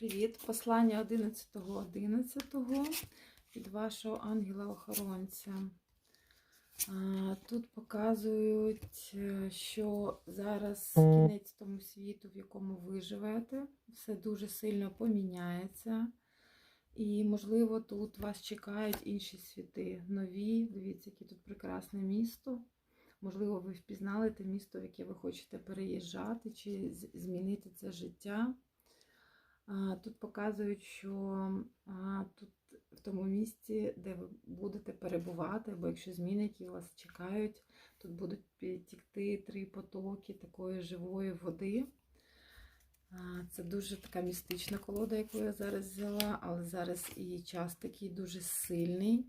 Привіт! Послання 11.11 від вашого ангела-охоронця. Тут показують, е, що зараз кінець тому світу, в якому ви живете, все дуже сильно поміняється. І, можливо, тут вас чекають інші світи, нові. Дивіться, яке тут прекрасне місто. Можливо, ви впізнали те місто, в яке ви хочете переїжджати чи змінити це життя. Тут показують, що тут в тому місці, де ви будете перебувати, або якщо зміни, які вас чекають, тут будуть підтікти три потоки такої живої води. Це дуже така містична колода, яку я зараз взяла, але зараз і час такий дуже сильний.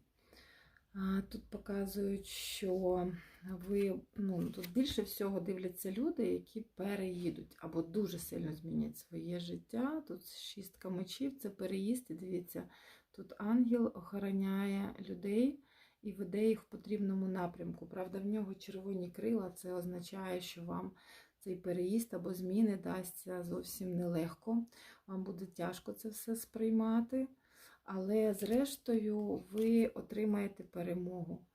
Тут показують, що ви ну, тут більше всього дивляться люди, які переїдуть або дуже сильно змінять своє життя. Тут шістка мечів, це переїзд. І дивіться, тут ангел охороняє людей і веде їх в потрібному напрямку. Правда, в нього червоні крила, це означає, що вам цей переїзд або зміни дасться зовсім нелегко. Вам буде тяжко це все сприймати. Але зрештою ви отримаєте перемогу.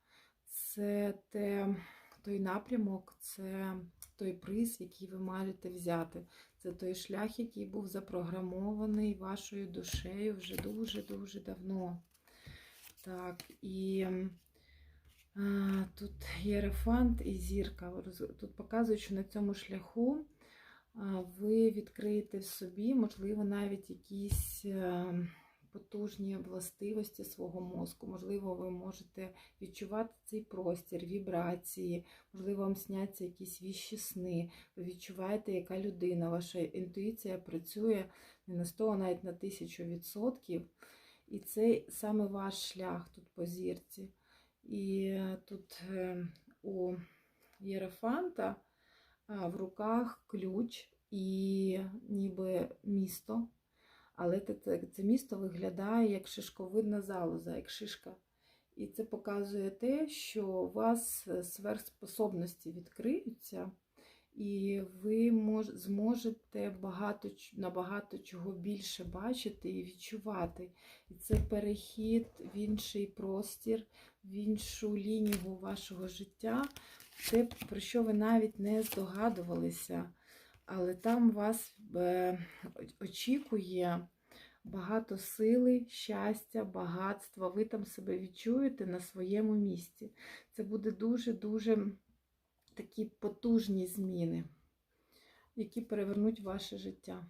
Це те, той напрямок, це той приз, який ви маєте взяти. Це той шлях, який був запрограмований вашою душею вже дуже-дуже давно. Так, і а, тут єрефант і зірка. Тут показують, що на цьому шляху ви відкриєте в собі, можливо, навіть якісь. Потужні властивості свого мозку. Можливо, ви можете відчувати цей простір, вібрації, можливо, вам сняться якісь віщі сни. Ви відчуваєте, яка людина, ваша інтуїція працює не на 100, а навіть на 1000 відсотків. І це саме ваш шлях тут по зірці. І е, тут е, у Єрефанта в руках ключ і ніби місто. Але це, це, місто виглядає як шишковидна залоза, як шишка. І це показує те, що у вас е, сверхспособності відкриються, і ви мож, зможете багато, набагато чого більше бачити і відчувати. І це перехід в інший простір, в іншу лінію вашого життя, те, про що ви навіть не здогадувалися. Але там вас е, очікує багато сили, щастя, багатства. Ви там себе відчуєте на своєму місці. Це буде дуже-дуже такі потужні зміни, які перевернуть ваше життя.